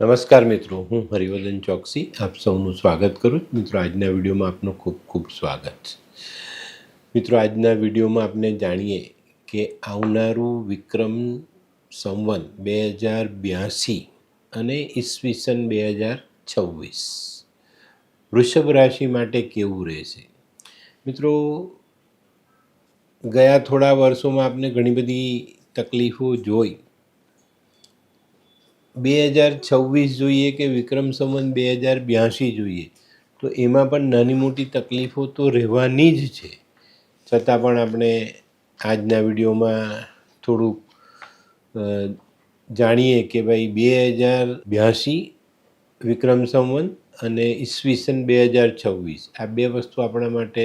નમસ્કાર મિત્રો, હું હરિવર્ધન ચોકસી. આપ સૌનું સ્વાગત કરું છું. મિત્રો, આજના વિડીયોમાં આપનું ખૂબ ખૂબ સ્વાગત છે. મિત્રો, આજના વિડીયોમાં આપણે જાણીએ કે આવનારું વિક્રમ સંવન બે હજાર બ્યાસી અને ઈસવીસન બે હજાર છવ્વીસ વૃષભ રાશિ માટે કેવું રહેશે? મિત્રો, ગયા થોડા વર્ષોમાં આપણે ઘણી બધી તકલીફો જોઈ બે હજાર છવ્વીસ જોઈએ કે વિક્રમ સંવત બે હજાર બ્યાસી જોઈએ? તો એમાં પણ નાની મોટી તકલીફો તો રહેવાની જ છે. છતાં પણ આપણે આજના વિડીયોમાં થોડુંક જાણીએ કે ભાઈ બે હજાર બ્યાસી વિક્રમ સંવત અને ઈસવીસન બે હજાર છવ્વીસ આ બે વસ્તુ આપણા માટે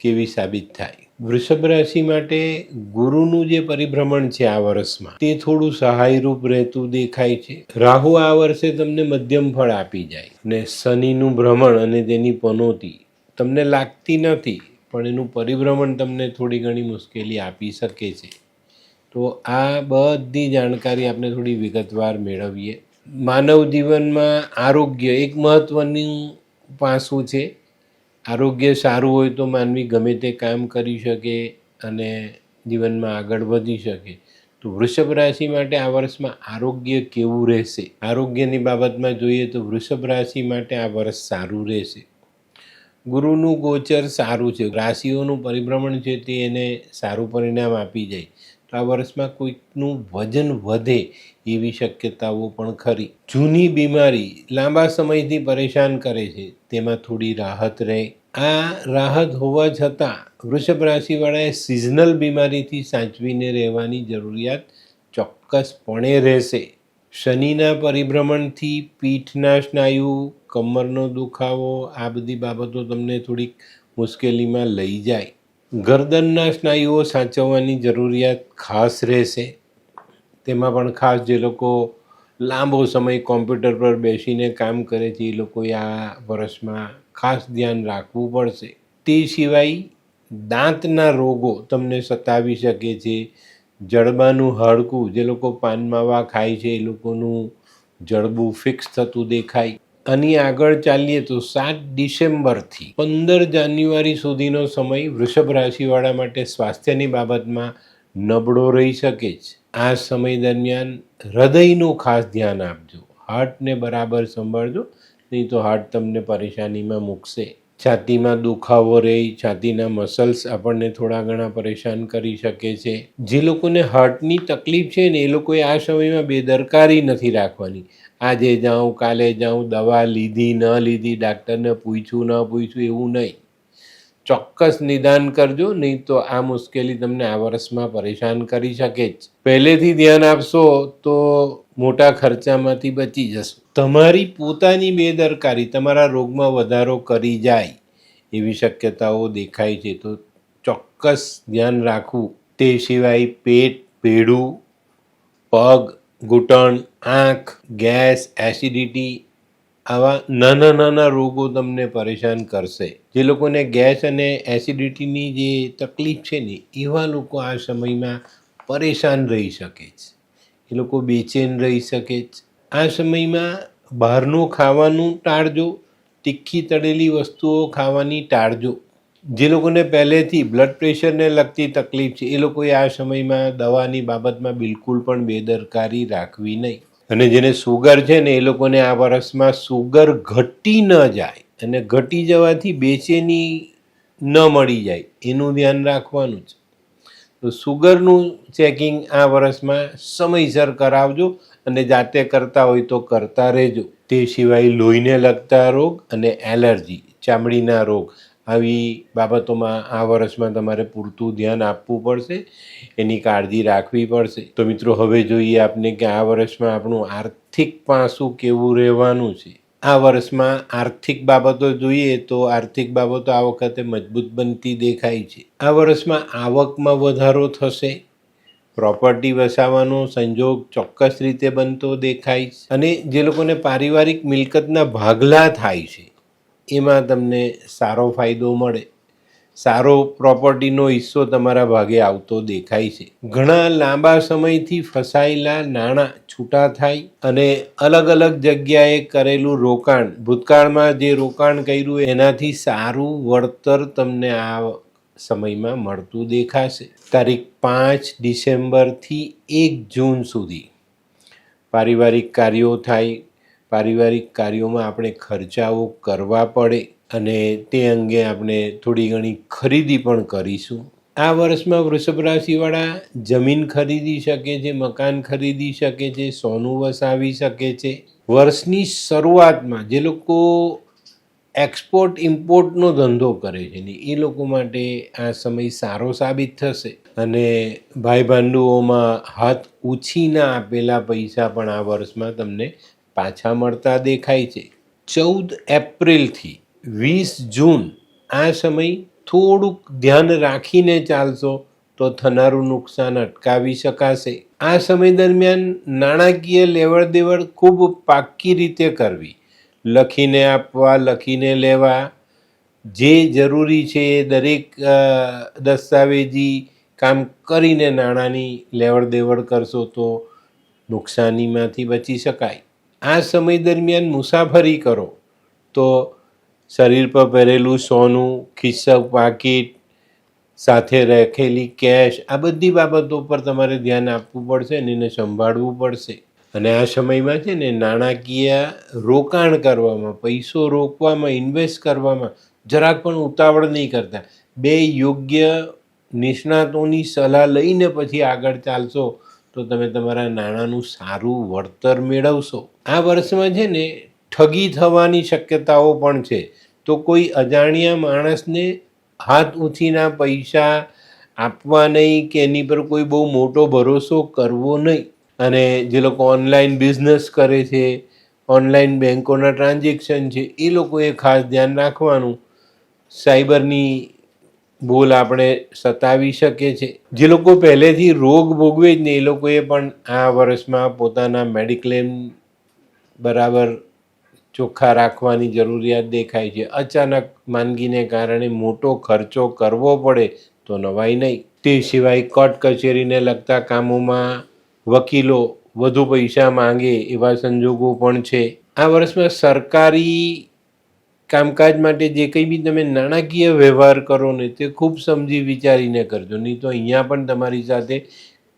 કેવી સાબિત થાય? વૃષભ રાશિ માટે ગુરુનું જે પરિભ્રમણ છે આ વર્ષમાં, તે થોડું સહાયરૂપ રહેતું દેખાય છે. રાહુ આ વર્ષે તમને મધ્યમ ફળ આપી જાય ને શનિનું ભ્રમણ અને તેની પનોતી તમને લાગતી નથી, પણ એનું પરિભ્રમણ તમને થોડી ઘણી મુશ્કેલી આપી શકે છે. તો આ બધી જાણકારી આપણે થોડી વિગતવાર મેળવીએ. માનવ જીવનમાં આરોગ્ય એક મહત્ત્વનું પાસું છે. આરોગ્ય સારું હોય તો માનવી ગમે તે કામ કરી શકે અને જીવનમાં આગળ વધી શકે. તો વૃષભ રાશિ માટે આ વર્ષમાં આરોગ્ય કેવું રહેશે? આરોગ્યની બાબતમાં જોઈએ તો વૃષભ રાશિ માટે આ વર્ષ સારું રહેશે. ગુરુનું ગોચર સારું છે. રાશિઓનું પરિભ્રમણ છે તે એને સારું પરિણામ આપી જાય. તો આ વર્ષમાં કોઈકનું વજન વધે એવી શક્યતાઓ પણ ખરી. જૂની બીમારી લાંબા સમયથી પરેશાન કરે છે. તેમાં થોડી રાહત રહે. આ રાહત હોવા છતાં વૃષભ રાશિવાળાએ સિઝનલ બીમારીથી સાચવીને રહેવાની જરૂરિયાત ચોક્કસપણે રહેશે. શનિના પરિભ્રમણથી પીઠના સ્નાયુ કમરનો દુખાવો, આ બધી બાબતો તમને થોડીક મુશ્કેલીમાં લઈ જાય. ગરદનના સ્નાયુઓ સાચવવાની જરૂરિયાત ખાસ રહેશે. તેમાં પણ ખાસ જે લોકો લાંબો સમય કોમ્પ્યુટર પર બેસીને કામ કરે છે, એ લોકોએ આ વર્ષમાં ખાસ ધ્યાન રાખવું પડશે. તે સિવાય દાંતના રોગો તમને સતાવી શકે છે, જડબાનું હાડકું જે લોકો પાન માવા ખાય છે, એ લોકોનું જડબું ફિક્સ થતું દેખાય. આની આગળ ચાલીએ તો સાત ડિસેમ્બરથી પંદર જાન્યુઆરી સુધીનો સમય વૃષભ રાશિવાળા માટે સ્વાસ્થ્યની બાબતમાં નબળો રહી શકે છે. આ સમય દરમિયાન હૃદયનું ખાસ ધ્યાન આપજો. હાર્ટને બરાબર સંભાળજો, નહીં તો હાર્ટ તમને પરેશાનીમાં મૂકશે. છાતીમાં દુખાવો રહે, છાતીના મસલ્સ આપણને થોડા ઘણા પરેશાન કરી શકે છે. જે લોકોને હાર્ટની તકલીફ છે ને, એ લોકોએ આ સમયમાં બેદરકારી નથી રાખવાની. આજે જાઉં, કાલે જાઉં, દવા લીધી, ન લીધી, ડાક્ટરને પૂછ્યું, ન પૂછ્યું, એવું નહીં. ચોક્કસ નિદાન કરજો, નહીં તો આ મુશ્કેલી તમને આ વર્ષમાં પરેશાન કરી શકે જ. પહેલેથી ધ્યાન આપશો તો મોટા ખર્ચામાંથી બચી જશો. તમારી પોતાની બેદરકારી તમારા રોગમાં વધારો કરી જાય એવી શક્યતાઓ દેખાય છે, તો ચોક્કસ ધ્યાન રાખવું. તે સિવાય પેટ પેડું પગ, ઘૂંટણ, આંખ, ગેસ, એસિડિટી આવા નાના નાના રોગો તમને પરેશાન કરશે. જે લોકોને ગેસ અને એસિડિટીની જે તકલીફ છે ને, એવા લોકો આ સમયમાં પરેશાન રહી શકે છે. એ લોકો બેચેન રહી શકે છે. આ સમયમાં બહારનું ખાવાનું ટાળજો, તીખી તળેલી વસ્તુઓ ખાવાની ટાળજો. જે લોકોને પહેલેથી બ્લડ પ્રેશરને લગતી તકલીફ છે, એ લોકોએ આ સમયમાં દવાની બાબતમાં બિલકુલ પણ બેદરકારી રાખવી નહીં. અને જેને સુગર છે ને, એ લોકોને આ વર્ષમાં સુગર ઘટી ન જાય. અને ઘટી જવાથી બેચેની ન મળી જાય. એનું ધ્યાન રાખવાનું છે તો સુગરનું ચેકિંગ આ વર્ષમાં સમયસર કરાવજો અને જાતે કરતા હોય તો કરતા રહેજો. તે સિવાય લોહીને લગતા રોગ અને એલર્જી, ચામડીના રોગ આવી બાબતોમાં આ વર્ષમાં તમારે પૂરતું ધ્યાન આપવું પડશે. એની કાળજી રાખવી પડશે. તો મિત્રો, હવે જોઈએ આપને કે આ વર્ષમાં આપણું આર્થિક પાસું કેવું રહેવાનું છે. આ વર્ષમાં આર્થિક બાબતો જોઈએ તો આર્થિક બાબતો આ વખતે મજબૂત બનતી દેખાય છે. આ વર્ષમાં આવકમાં વધારો થશે, પ્રોપર્ટી વસાવવાનો સંજોગ ચોક્કસ રીતે બનતો દેખાય છે અને જે લોકોને પારિવારિક મિલકતના ભાગલા થાય છે, એમાં તમને સારો ફાયદો મળે. સારો પ્રોપર્ટીનો હિસ્સો તમારા ભાગે આવતો દેખાય છે. ઘણા લાંબા સમયથી ફસાયેલા નાણાં છૂટા થાય અને અલગ અલગ જગ્યાએ કરેલું રોકાણ, ભૂતકાળમાં જે રોકાણ કર્યું એનાથી સારું વળતર તમને આ સમયમાં મળતું દેખાશે. તારીખ પાંચ ડિસેમ્બરથી એક જૂન સુધી પારિવારિક કાર્યો થાય, પારિવારિક કાર્યોમાં આપણે ખર્ચાઓ કરવા પડે અને તે અંગે આપણે થોડી ઘણી ખરીદી પણ કરીશું. આ વર્ષમાં વૃષભ રાશિવાળા જમીન ખરીદી શકે છે, મકાન ખરીદી શકે છે, સોનું વસાવી શકે છે. વર્ષની શરૂઆતમાં જે લોકો એક્સપોર્ટ, ઇમ્પોર્ટનો ધંધો કરે છે ને, એ લોકો માટે આ સમય સારો સાબિત થશે. અને ભાઈ ભાંડુઓમાં હાથ ઉછીના આપેલા પૈસા પણ આ વર્ષમાં તમને પાછા મળતા દેખાય છે. ચૌદ એપ્રિલથી વીસ જૂન આ સમય થોડુંક ધ્યાન રાખીને ચાલશો તો થનારું નુકસાન અટકાવી શકાશે. આ સમય દરમિયાન નાણાકીય લેવડ દેવડ ખૂબ પાક્કી રીતે કરવી. લખીને આપવા, લખીને લેવા. જે જરૂરી છે એ દરેક દસ્તાવેજી કામ કરીને નાણાંની લેવડ દેવડ કરશો તો નુકસાનીમાંથી બચી શકાય. આ સમય દરમિયાન મુસાફરી કરો તો શરીર પર પહેરેલું સોનું, ખિસ્સા, પાકીટ, સાથે રાખેલી કેશ આ બધી બાબતો પર તમારે ધ્યાન આપવું પડશે અને એને સંભાળવું પડશે. અને આ સમયમાં છે ને નાણાકીય રોકાણ કરવામાં, પૈસો રોકવામાં ઇન્વેસ્ટ કરવામાં જરાક પણ ઉતાવળ નહીં કરતા. બે યોગ્ય નિષ્ણાતોની સલાહ લઈને પછી આગળ ચાલશો તો તમે તમારા નાણાંનું સારું વળતર મેળવશો. આ વર્ષમાં છે ને ઠગી થવાની શક્યતાઓ પણ છે. તો કોઈ અજાણ્યા માણસને હાથ ઊંચીના પૈસા આપવા નહીં કે એની પર કોઈ બહુ મોટો ભરોસો કરવો નહીં. અને જે લોકો ઓનલાઈન બિઝનેસ કરે છે ઓનલાઈન બેંકોના ટ્રાન્ઝેક્શન છે, એ લોકોએ ખાસ ધ્યાન રાખવાનું. સાયબરની ભૂલ આપણે સતાવી શકે છે જે લોકો પહેલેથી રોગ ભોગવે જ ને એ લોકોએ પણ આ વર્ષમાં પોતાના મેડિક્લેમ બરાબર ચોખ્ખા રાખવાની જરૂરિયાત દેખાય છે. અચાનક માંદગીને કારણે મોટો ખર્ચો કરવો પડે તો નવાઈ નહીં. તે સિવાય કોર્ટ કચેરીને લગતા કામોમાં વકીલો વધુ પૈસા માંગે એવા સંજોગો પણ છે. આ વર્ષમાં સરકારી કામકાજ માટે જે કંઈ બી તમે નાણાકીય વ્યવહાર કરો ને તે ખૂબ સમજી વિચારીને કરજો. નહીં તો અહીંયા પણ તમારી સાથે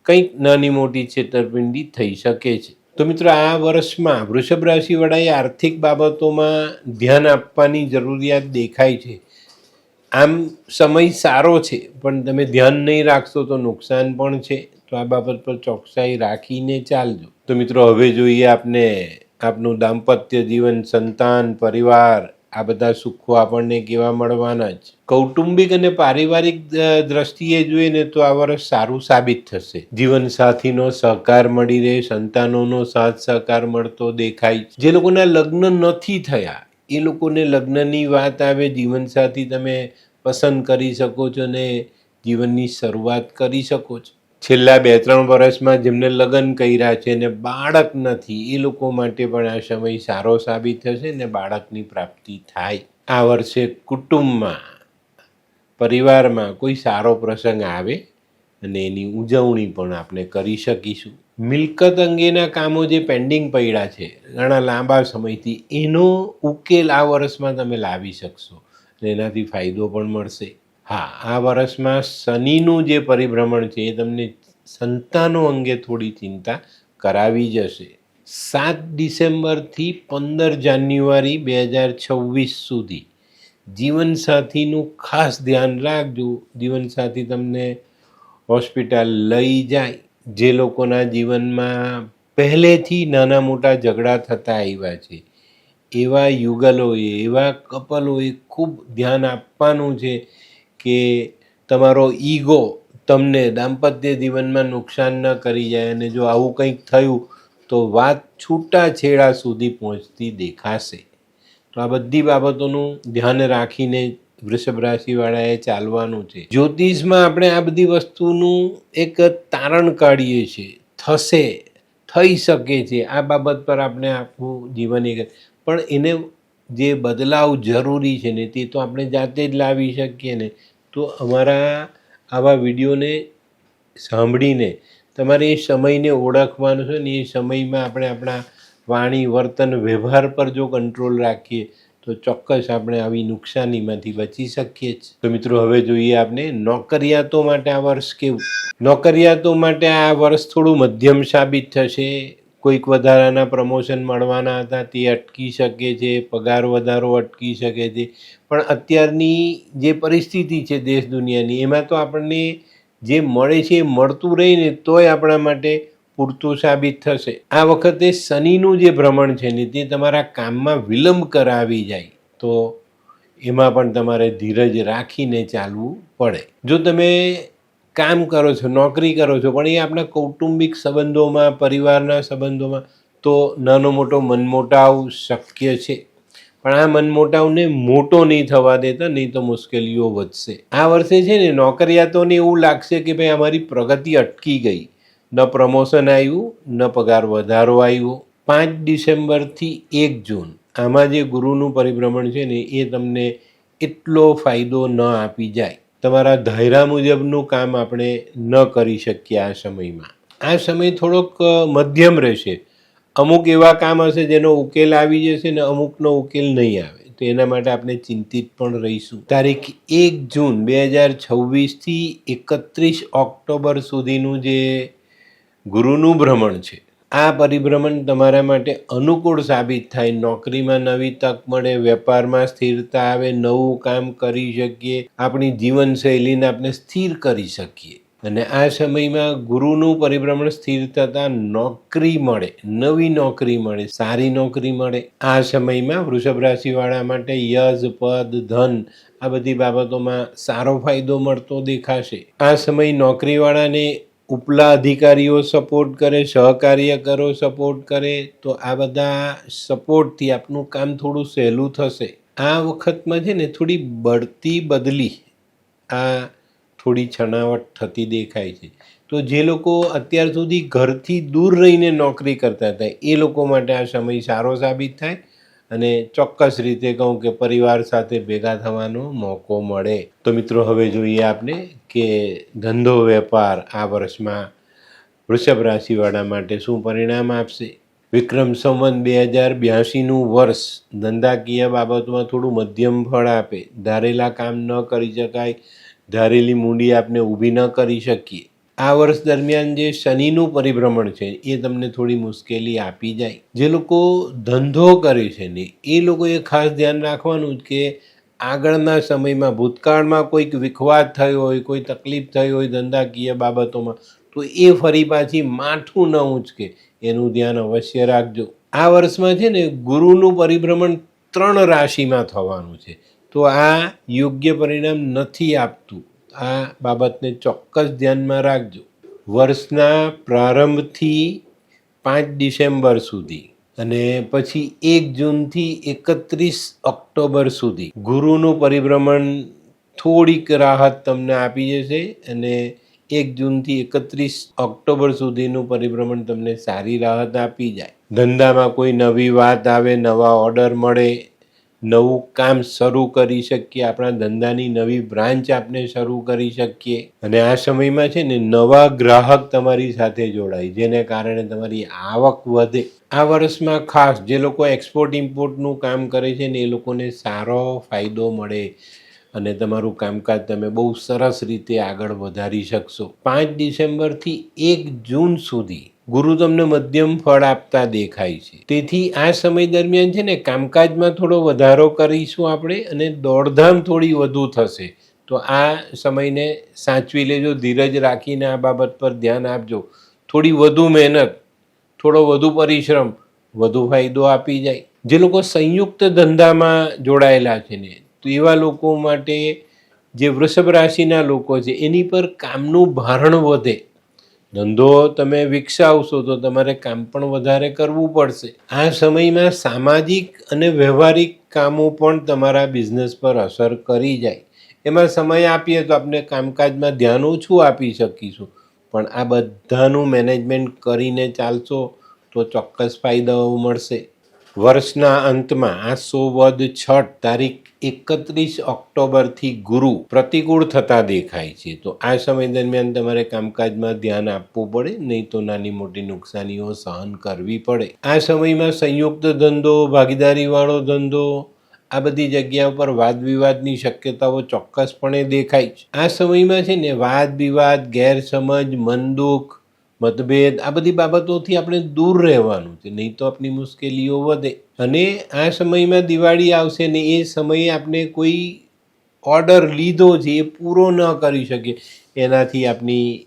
કંઈક નાની મોટી છેતરપિંડી થઈ શકે છે. તો મિત્રો, આ વર્ષમાં વૃષભ રાશિવાળાએ આર્થિક બાબતોમાં ધ્યાન આપવાની જરૂરિયાત દેખાય છે. આમ સમય સારો છે, પણ તમે ધ્યાન નહીં રાખશો તો નુકસાન પણ છે. તો આ બાબત પર ચોકસાઈ રાખીને ચાલજો. તો મિત્રો, હવે જોઈએ આપને આપનું દાંપત્ય જીવન, સંતાન, પરિવાર આ બધા સુખો આપણને કેવા મળવાના જ. કૌટુંબિક અને પારિવારિક દ્રષ્ટિએ જોઈએ ને તો આ વર્ષ સારું સાબિત થશે. જીવનસાથીનો સહકાર મળી રહે, સંતાનોનો સાથ સહકાર મળતો દેખાય જે લોકોના લગ્ન નથી થયા, એ લોકોને લગ્નની વાત આવે, જીવનસાથી તમે પસંદ કરી શકો છો ને જીવનની શરૂઆત કરી શકો છો. છેલ્લા બે, ત્રણ વર્ષમાં જેમને લગ્ન કર્યા છે ને બાળક નથી, એ લોકો માટે પણ આ સમય સારો સાબિત થશે ને બાળકની પ્રાપ્તિ થાય. આ વર્ષે કુટુંબમાં, પરિવારમાં કોઈ સારો પ્રસંગ આવે અને એની ઉજવણી પણ આપણે કરી શકીશું. મિલકત અંગેના કામો જે પેન્ડિંગ પડ્યા છે, ઘણા લાંબા સમયથી એનો ઉકેલ આ વર્ષમાં તમે લાવી શકશો એનાથી ફાયદો પણ મળશે. હા, આ વર્ષમાં શનિનું જે પરિભ્રમણ છે એ તમને સંતાનો અંગે થોડી ચિંતા કરાવી જશે. સાત ડિસેમ્બરથી પંદર જાન્યુઆરી બે હજાર છવ્વીસ સુધી જીવનસાથીનું ખાસ ધ્યાન રાખજો. જીવનસાથી તમને હોસ્પિટલ લઈ જાય. જે લોકોના જીવનમાં પહેલેથી નાના મોટા ઝઘડા થતા આવ્યા છે, એવા યુગલોએ, એવા કપલોએ ખૂબ ધ્યાન આપવાનું છે. કે તમારો ઈગો તમને દાંપત્ય જીવનમાં નુકસાન ન કરી જાય અને જો આવું કંઈક થયું, તો વાત છૂટાછેડા સુધી પહોંચતી દેખાશે. તો આ બધી બાબતોનું ધ્યાન રાખીને વૃષભ રાશિવાળાએ ચાલવાનું છે. જ્યોતિષમાં આપણે આ બધી વસ્તુનું એક તારણ કાઢીએ છીએ. થશે, થઈ શકે છે. આ બાબત પર આપણે આખું જીવન એક પણ એને જે બદલાવ જરૂરી છે ને તે તો આપણે જાતે જ લાવી શકીએ ને. તો અમારા આવા વિડીયોને સાંભળીને તમારે એ સમયને ઓળખવાનો છે ને એ સમયમાં આપણે આપણા વાણી, વર્તન, વ્યવહાર પર જો કંટ્રોલ રાખીએ, તો ચોક્કસ આપણે આવી નુકસાનીમાંથી બચી શકીએ છીએ તો મિત્રો, હવે જોઈએ આપણે નોકરિયાતો માટે આ વર્ષ કેવું? નોકરિયાતો માટે આ વર્ષ થોડું મધ્યમ સાબિત થશે. કોઈક વધારાના પ્રમોશન મળવાના હતા, તે અટકી શકે છે, પગાર વધારો અટકી શકે છે. પણ અત્યારની જે પરિસ્થિતિ છે દેશ દુનિયાની, એમાં તો આપણને જે મળે છે એ મળતું રહીને તોય આપણા માટે પૂરતું સાબિત થશે. આ વખતે શનિનું જે ભ્રમણ છે ને, તે તમારા કામમાં વિલંબ કરાવી જાય, તો એમાં પણ તમારે ધીરજ રાખીને ચાલવું પડે. જો તમે કામ કરો છો, નોકરી કરો છો, પણ એ આપણા કૌટુંબિક સંબંધોમાં, પરિવારના સંબંધોમાં તો નાનો મોટો મનમોટાવ શક્ય છે. પણ આ મનમોટાવને મોટો નહીં થવા દેતા, નહીં તો મુશ્કેલીઓ વધશે. આ વર્ષે છે ને, નોકરિયાતોને એવું લાગશે કે ભાઈ અમારી પ્રગતિ અટકી ગઈ. ન પ્રમોશન આવ્યું, ન પગાર વધારો આવ્યો. પાંચ ડિસેમ્બરથી એક જૂન, આમાં જે ગુરુનું પરિભ્રમણ છે ને, એ તમને એટલો ફાયદો ન આપી જાય. તમારા ધાયરા મુજબનું કામ આપણે ન કરી શકીએ આ સમયમાં. આ સમય થોડોક મધ્યમ રહેશે. અમુક એવા કામ હશે જેનો ઉકેલ આવી જશે ને અમુકનો ઉકેલ નહીં આવે. તો એના માટે આપણે ચિંતિત પણ રહીશું. તારીખ એક જૂન બે હજાર છવ્વીસથી એકત્રીસ ઓક્ટોબર સુધીનું જે ગુરુનું ભ્રમણ છે આ પરિભ્રમણ તમારા માટે અનુકૂળ સાબિત થાય. નોકરીમાં નવી તક મળે, વેપારમાં સ્થિરતા આવે, નવું કામ કરી શકીએ, આપણી જીવનશૈલીને આપણે સ્થિર કરી શકીએ. અને આ સમયમાં ગુરુનું પરિભ્રમણ સ્થિર થતાં નોકરી મળે, નવી નોકરી મળે, સારી નોકરી મળે. આ સમયમાં વૃષભ રાશિવાળા માટે યશ પદ, ધન આ બધી બાબતોમાં સારો ફાયદો મળતો દેખાશે. આ સમય નોકરીવાળાને ઉપલા અધિકારીઓ સપોર્ટ કરે, સહકાર્યકરો સપોર્ટ કરે, તો આ બધા સપોર્ટથી આપનું કામ થોડું સહેલું થશે. આ વખતમાં છે ને થોડી બઢતી બદલી આ થોડી છણાવટ થતી દેખાય છે. તો જે લોકો અત્યાર સુધી ઘરથી દૂર રહીને નોકરી કરતા હતા, એ લોકો માટે આ સમય સારો સાબિત થાય. અને ચોક્કસ રીતે કહું કે પરિવાર સાથે ભેગા થવાનો મોકો મળે. તો મિત્રો, હવે જોઈએ આપણે કે ધંધો વેપાર આ વર્ષમાં વૃષભ રાશિવાળા માટે શું પરિણામ આપશે? વિક્રમ સંવત બે હજાર બ્યાસીનું વર્ષ ધંધાકીય બાબતમાં થોડું મધ્યમ ફળ આપે. ધારેલા કામ ન કરી શકાય. ધારેલી મૂડી આપને ઊભી ન કરી શકીએ. આ વર્ષ દરમિયાન જે શનિનું પરિભ્રમણ છે, એ તમને થોડી મુશ્કેલી આપી જાય. જે લોકો ધંધો કરે છે ને, એ લોકોએ ખાસ ધ્યાન રાખવાનું કે આગળના સમયમાં, ભૂતકાળમાં કોઈક વિખવાદ થયો હોય, કોઈ તકલીફ થઈ હોય ધંધાકીય બાબતોમાં, તો એ ફરી પાછી માઠું ન ઊંચકે એનું ધ્યાન અવશ્ય રાખજો. આ વર્ષમાં છે ને, ગુરુનું પરિભ્રમણ ત્રણ રાશિમાં થવાનું છે. તો આ યોગ્ય પરિણામ નથી આપતું. આ બાબતને ચોક્કસ ધ્યાનમાં રાખજો. વર્ષના પ્રારંભથી પાંચ ડિસેમ્બર સુધી અને પછી એક જૂનથી એકત્રીસ ઓક્ટોબર સુધી. ગુરુનું પરિભ્રમણ થોડીક રાહત તમને આપી જશે અને એક જૂનથી એકત્રીસ ઓક્ટોબર સુધીનું પરિભ્રમણ તમને સારી રાહત આપી જાય. ધંધામાં કોઈ નવી વાત આવે, નવા ઓર્ડર મળે નવું કામ શરૂ કરી શકીએ, આપણા ધંધાની નવી બ્રાન્ચ આપણે શરૂ કરી શકીએ. અને આ સમયમાં છે ને નવા ગ્રાહક તમારી સાથે જોડાય, જેને કારણે તમારી આવક વધે. આ વર્ષમાં ખાસ જે લોકો એક્સપોર્ટ ઇમ્પોર્ટનું કામ કરે છે ને એ લોકોને સારો ફાયદો મળે અને તમારું કામકાજ તમે બહુ સરસ રીતે આગળ વધારી શકશો. પાંચ ડિસેમ્બરથી એક જૂન સુધી ગુરુ તમને મધ્યમ ફળ આપતા દેખાય છે. તેથી આ સમય દરમિયાન છે ને કામકાજમાં થોડો વધારો કરીશું આપણે અને દોડધામ થોડી વધુ થશે. તો આ સમયને સાચવી લેજો, ધીરજ રાખીને આ બાબત પર ધ્યાન આપજો. થોડી વધુ મહેનત, થોડો વધુ પરિશ્રમ, વધુ ફાયદો આપી જાય. જે લોકો સંયુક્ત ધંધામાં જોડાયેલા છે ને, તો એવા લોકો માટે જે વૃષભ રાશિના લોકો છે, એની પર કામનું ભારણ વધે. ધંધો તમે વિકસાવશો તો તમારે કામ પણ વધારે કરવું પડશે. આ સમયમાં સામાજિક અને વ્યવહારિક કામો પણ તમારા બિઝનેસ પર અસર કરી જાય. એમાં સમય આપીએ તો આપણે કામકાજમાં ધ્યાન ઓછું આપી શકીશું. પણ આ બધાનું મેનેજમેન્ટ કરીને ચાલશો તો ચોક્કસ ફાયદાઓ મળશે. વર્ષના અંતમાં આ સોવદ છઠ તારીખ એકત્રીસ ઓક્ટોબરથી ગુરુ પ્રતિકૂળ થતા દેખાય છે. તો આ સમય દરમિયાન તમારે કામકાજમાં ધ્યાન આપવું પડે, નહીં તો નાની મોટી નુકસાનીઓ સહન કરવી પડે. આ સમયમાં સંયુક્ત ધંધો, ભાગીદારીવાળો ધંધો, આ બધી જગ્યા ઉપર વાદ વિવાદની શક્યતાઓ ચોક્કસપણે દેખાય છે. આ સમયમાં છે ને વાદ વિવાદ ગેરસમજ, મનદુખ મતભેદ આ બધી બાબતોથી આપણે દૂર રહેવાનું છે. નહીં તો આપણી મુશ્કેલીઓ વધે. અને આ સમયમાં દિવાળી આવશે ને એ સમયે આપણે કોઈ ઓર્ડર લીધો છે એ પૂરો ન કરી શકીએ એનાથી આપણી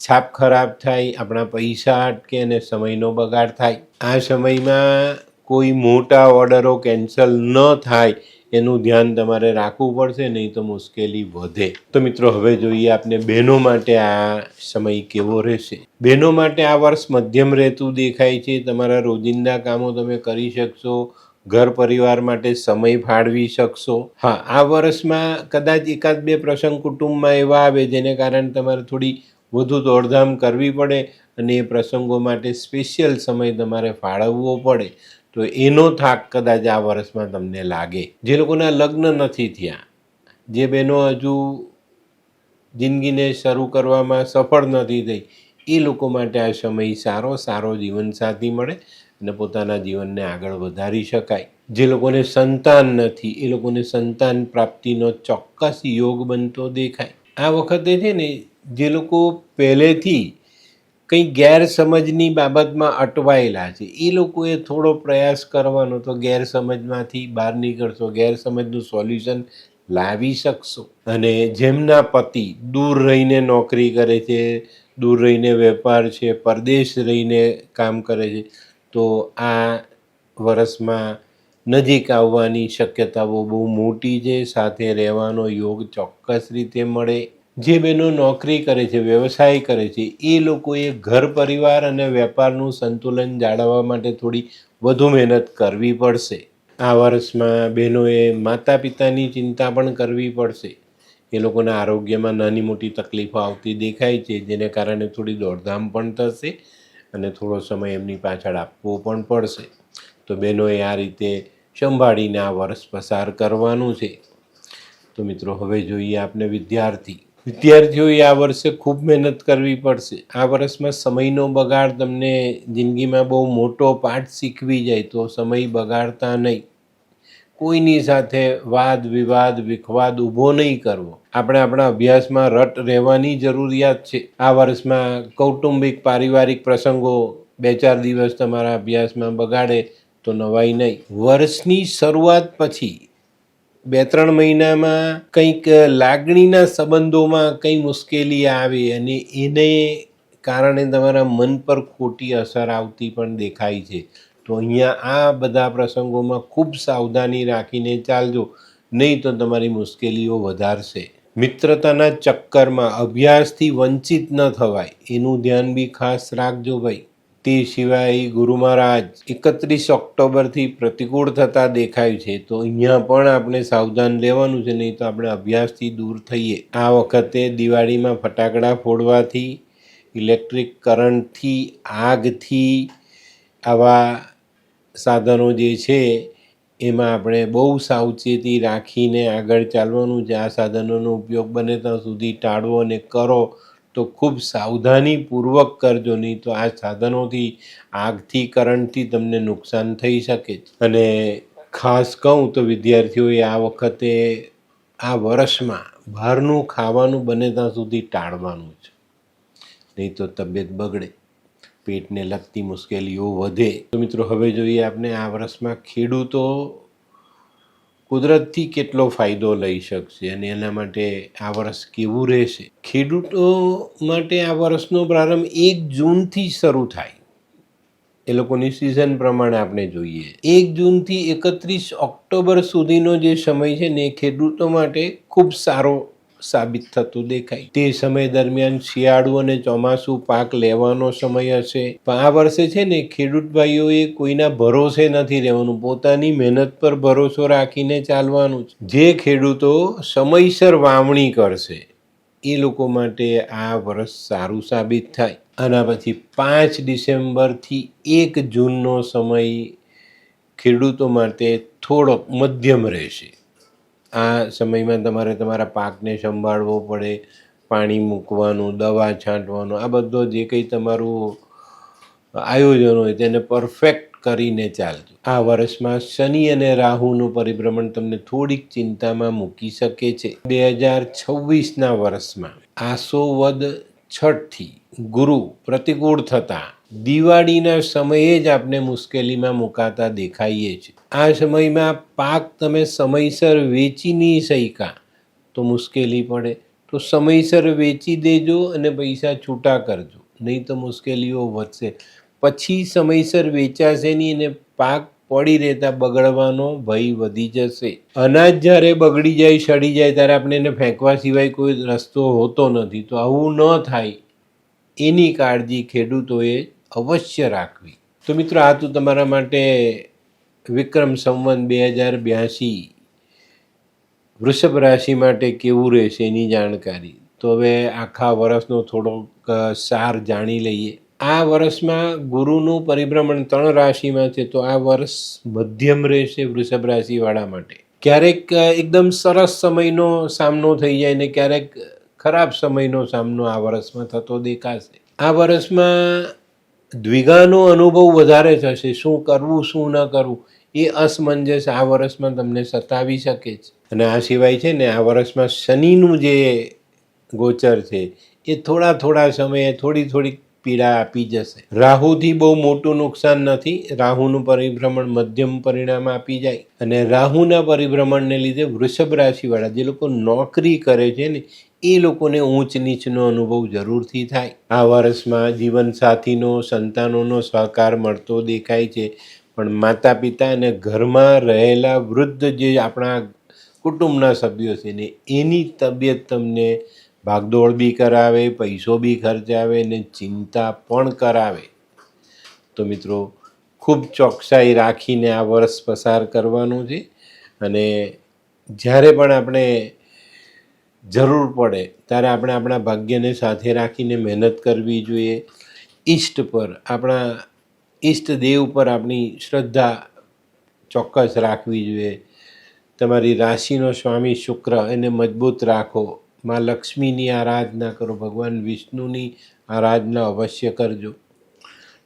છાપ ખરાબ થાય, આપણા પૈસા અટકે અને સમયનો બગાડ થાય. આ સમયમાં કોઈ મોટા ઓર્ડરો કેન્સલ ન થાય. એનું ધ્યાન તમારે રાખવું પડશે, નહીં તો મુશ્કેલી વધે. તો મિત્રો, હવે જોઈએ આપને બહેનો માટે આ સમય કેવો રહેશે. બહેનો માટે આ વર્ષ મધ્યમ રહેતું દેખાય છે. તમારા રોજિંદા કામો તમે કરી શકશો, ઘર પરિવાર માટે સમય ફાળવી શકશો. હા, આ વર્ષમાં કદાચ એકાદ બે પ્રસંગ કુટુંબમાં એવા આવે જેને કારણે તમારે થોડી વધુ દોડધામ કરવી પડે અને એ પ્રસંગો માટે સ્પેશિયલ સમય તમારે ફાળવવો પડે. તો એનો થાક કદાચ આ વર્ષમાં તમને લાગે. જે લોકોના લગ્ન નથી થયા, જે બહેનો હજુ જિંદગીને શરૂ કરવામાં સફળ નથી થઈ, એ લોકો માટે આ સમય સારો સારો જીવનસાથી મળે અને પોતાના જીવનને આગળ વધારી શકાય. જે લોકોને સંતાન નથી, એ લોકોને સંતાન પ્રાપ્તિનો ચોક્કસ યોગ બનતો દેખાય. આ વખતે છે ને, જે લોકો પહેલેથી કંઈ ગેરસમજની બાબતમાં અટવાયેલા છે. એ લોકોએ થોડો પ્રયાસ કરવાનો તો ગેરસમજમાંથી બહાર નીકળશો, ગેરસમજનું સોલ્યુશન લાવી શકશો. અને જેમના પતિ દૂર રહીને નોકરી કરે છે, દૂર રહીને વેપાર છે, પરદેશ રહીને કામ કરે છે, તો આ વર્ષમાં નજીક આવવાની શક્યતાઓ બહુ મોટી છે. સાથે રહેવાનો યોગ ચોક્કસ રીતે મળે. જે બહેનો નોકરી કરે છે, વ્યવસાય કરે છે, એ લોકોએ ઘર પરિવાર અને વેપારનું સંતુલન જાળવવા માટે થોડી વધુ મહેનત કરવી પડશે. આ વર્ષમાં બહેનોએ માતા પિતાની ચિંતા પણ કરવી પડશે. એ લોકોના આરોગ્યમાં નાની મોટી તકલીફો આવતી દેખાય છે, જેને કારણે થોડી દોડધામ પણ થશે અને થોડો સમય એમની પાછળ આપવો પણ પડશે. તો બહેનોએ આ રીતે સંભાળીને આ વર્ષ પસાર કરવાનું છે. તો મિત્રો, હવે જોઈએ આપણે વિદ્યાર્થી. વિદ્યાર્થીઓએ આ વર્ષે ખૂબ મહેનત કરવી પડશે. આ વર્ષમાં સમયનો બગાડ તમને જિંદગીમાં બહુ મોટો પાઠ શીખવી જાય તો સમય બગાડતા નહીં. કોઈની સાથે વાદ, વિવાદ, વિખવાદ ઊભો નહીં કરવો. આપણે આપણા અભ્યાસમાં રટ રહેવાની જરૂરિયાત છે. આ વર્ષમાં કૌટુંબિક, પારિવારિક પ્રસંગો બે ચાર દિવસ તમારા અભ્યાસમાં બગાડે તો નવાઈ નહીં. વર્ષની શરૂઆત પછી બે ત્રણ મહિનામાં કંઈક લાગણીના સંબંધોમાં કંઈ મુશ્કેલી આવે અને એને કારણે તમારા મન પર ખોટી અસર આવતી પણ દેખાય છે. તો અહીંયા આ બધા પ્રસંગોમાં ખૂબ સાવધાની રાખીને ચાલજો, નહીં તો તમારી મુશ્કેલીઓ વધારશે. મિત્રતાના ચક્કરમાં અભ્યાસથી વંચિત ન થવાય, એનું ધ્યાન બી ખાસ રાખજો ભાઈ. તે સિવાય ગુરુ મહારાજ એકત્રીસ ઓક્ટોબરથી પ્રતિકૂળ થતા દેખાય છે, તો અહીંયા પણ આપણે સાવધાન રહેવાનું છે, નહીં તો આપણે અભ્યાસથી દૂર થઈએ. આ વખતે દિવાળીમાં ફટાકડા ફોડવાથી, ઇલેક્ટ્રિક કરંટથી, આગથી આવા સાધનો જે છે, એમાં આપણે બહુ સાવચેતી રાખીને આગળ ચાલવાનું છે. આ સાધનોનો ઉપયોગ બને ત્યાં સુધી ટાળવો અને કરો. તો ખૂબ સાવધાનીપૂર્વક કરજો, નહીં તો આ સાધનોથી, આગથી, કરંટથી તમને નુકસાન થઈ શકે અને ખાસ કહું તો વિદ્યાર્થીઓએ આ વખતે આ વર્ષમાં બહારનું ખાવાનું બને ત્યાં સુધી ટાળવાનું છે નહીં તો તબિયત બગડે, પેટને લગતી મુશ્કેલીઓ વધે. તો મિત્રો, હવે જોઈએ આપણે આ વર્ષમાં ખેડૂતો કુદરતથી કેટલો ફાયદો લઈ શકશે અને એના માટે આ વર્ષ કેવું રહેશે? ખેડૂતો માટે આ વર્ષનો પ્રારંભ એક જૂનથી શરૂ થાય. એ લોકોની સિઝન પ્રમાણે આપણે જોઈએ. એક જૂનથી એકત્રીસ ઓક્ટોબર સુધીનો જે સમય છે ને એ ખેડૂતો માટે ખૂબ સારો સાબિત થતું દેખાય. તે સમય દરમિયાન શિયાળુ અને ચોમાસું પાક લેવાનો સમય હશે. પણ આ વર્ષે છે ને, ખેડૂત ભાઈઓએ કોઈના ભરોસે નથી રહેવાનું. પોતાની મહેનત પર ભરોસો રાખીને ચાલવાનું જે ખેડૂતો સમયસર વાવણી કરશે, એ લોકો માટે આ વર્ષ સારું સાબિત થાય. આના પછી પાંચ ડિસેમ્બરથી એક જૂનનો સમય ખેડૂતો માટે થોડોક મધ્યમ રહેશે. આ સમયમાં તમારે તમારા પાકને સંભાળવો પડે, પાણી મૂકવાનું, દવા છાંટવાનું, આ બધો જે કંઈ તમારું આયોજન હોય તેને પરફેક્ટ કરીને ચાલજો. આ વર્ષમાં શનિ અને રાહુનું પરિભ્રમણ તમને થોડીક ચિંતામાં મૂકી શકે છે. બે હજાર છવ્વીસના વર્ષમાં આસો વદ છઠથી ગુરુ પ્રતિકૂળ થતા દિવાળીના સમયે જ આપણે મુશ્કેલીમાં મુકાતા દેખાઈએ છીએ આ સમયમાં પાક તમે સમયસર વેચી નહીં શક્યા તો મુશ્કેલી પડે. તો સમયસર વેચી દેજો અને પૈસા છૂટા કરજો. નહીં તો મુશ્કેલીઓ વધશે. પછી સમયસર વેચાશે નહીં અને પાક પડી રહેતા બગડવાનો ભય વધી જશે. અનાજ જ્યારે બગડી જાય, સડી જાય ત્યારે આપણે એને ફેંકવા સિવાય કોઈ રસ્તો હોતો નથી. તો આવું ન થાય. એની કાળજી ખેડૂતોએ અવશ્ય રાખવી. તો મિત્રો, આ તો તમારા માટે વિક્રમ સંવંત બે હજાર બ્યાસી વૃષભ રાશિ માટે કેવું રહેશે એની જાણકારી. તો હવે આખા વર્ષનો થોડોક સાર જાણી લઈએ. આ વર્ષમાં ગુરુનું પરિભ્રમણ ત્રણ રાશિમાં છે, તો આ વર્ષ મધ્યમ રહેશે વૃષભ રાશિવાળા માટે. ક્યારેક એકદમ સરસ સમયનો સામનો થઈ જાય ને ક્યારેક ખરાબ સમયનો સામનો આ વર્ષમાં થતો દેખાશે. આ વર્ષમાં દ્વિગાનો અનુભવ વધારે થશે. શું કરવું, શું ન કરવું, એ અસમંજસ આ વર્ષમાં તમને સતાવી શકે છે. અને આ સિવાય છે ને, આ વર્ષમાં શનિનું જે ગોચર છે, એ થોડા થોડા સમયે થોડી થોડી પીડા આપી જશે. રાહુથી બહુ મોટું નુકસાન નથી. રાહુનું પરિભ્રમણ મધ્યમ પરિણામ આપી જાય. અને રાહુના પરિભ્રમણને લીધે વૃષભ રાશિવાળા, જે લોકો નોકરી કરે છે ને એ લોકોને ઊંચ નીચનો અનુભવ જરૂરથી થાય. આ વર્ષમાં જીવનસાથીનો, સંતાનોનો સહકાર મળતો દેખાય છે, પણ માતા પિતા અને ઘરમાં રહેલા વૃદ્ધ જે આપણા કુટુંબના સભ્યો છે ને, એની તબિયત તમને ભાગદોડ બી કરાવે, પૈસો બી ખર્ચાવે ને ચિંતા પણ કરાવે. તો મિત્રો, ખૂબ ચોકસાઈ રાખીને આ વર્ષ પસાર કરવાનું છે અને જ્યારે પણ આપણે જરૂર પડે, ત્યારે આપણે આપણા ભાગ્યને સાથે રાખીને મહેનત કરવી જોઈએ. ઈષ્ટ પર, આપણા ઈષ્ટ દેવ પર આપણી શ્રદ્ધા ચોક્કસ રાખવી જોઈએ. તમારી રાશિનો સ્વામી શુક્ર, એને મજબૂત રાખો. માં લક્ષ્મીની આરાધના કરો, ભગવાન વિષ્ણુની આરાધના અવશ્ય કરજો.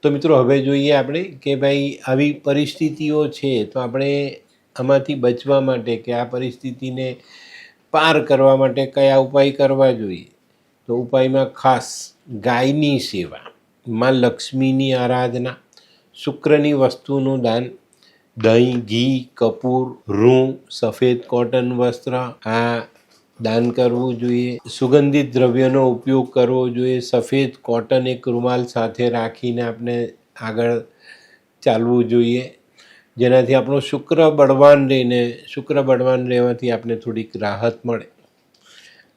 તો મિત્રો, હવે જોઈએ આપણે કે ભાઈ, આવી પરિસ્થિતિઓ છે, તો આપણે આમાંથી બચવા માટે કે આ પરિસ્થિતિને પાર કરવા માટે કયા ઉપાય કરવા જોઈએ? તો ઉપાયમાં ખાસ ગાયની સેવા, માં લક્ષ્મીની આરાધના, શુક્રની વસ્તુનું દાન, દહીં, ઘી, કપૂર રૂં સફેદ કોટન વસ્ત્ર, આ દાન કરવું જોઈએ. સુગંધિત દ્રવ્યનો ઉપયોગ કરવો જોઈએ. સફેદ કોટન એક રૂમાલ સાથે રાખીને આપણે આગળ ચાલવું જોઈએ. જેનાથી આપણો શુક્ર બળવાન રહીને, શુક્ર બળવાન રહેવાથી આપણે થોડીક રાહત મળે.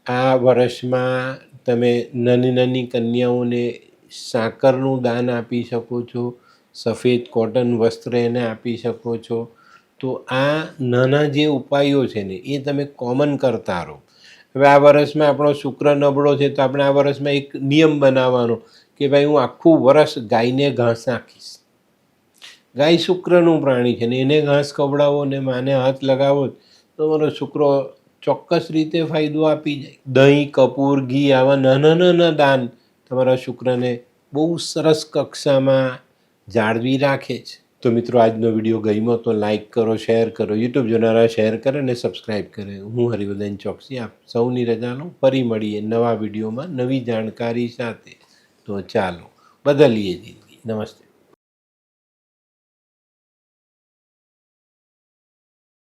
આ વર્ષમાં તમે નાની નાની કન્યાઓને સાકરનું દાન આપી શકો છો, સફેદ કોટન વસ્ત્ર એને આપી શકો છો. તો આ નાના જે ઉપાયો છે ને, એ તમે કોમન કરતા રહો. હવે આ વર્ષમાં આપણો શુક્ર નબળો છે, તો આપણે આ વર્ષમાં એક નિયમ બનાવવાનો કે ભાઈ હું આખું વર્ષ ગાયને ઘાસ નાખીશ. ગાય શુક્રનું પ્રાણી છે ને એને ઘાસ ખવડાવો ને માને હાથ લગાવો તો મારો શુક્રો ચોક્કસ રીતે ફાયદો આપી જાય. દહીં, કપૂર, ઘી, આવા નાના નાના દાન તમારા શુક્રને બહુ સરસ કક્ષામાં જાળવી રાખે છે. તો મિત્રો, આજનો વીડિયો ગમ્યો તો લાઇક કરો, શેર કરો, યુટ્યુબ જોનારા શેર કરે અને સબસ્ક્રાઈબ કરે. હું હરિવર્ધન ચોકસી, આપ સૌની રજા લઉં. ફરી મળીએ નવા વિડીયોમાં નવી જાણકારી સાથે. તો ચાલો, બદલીએ દીદી નમસ્તે.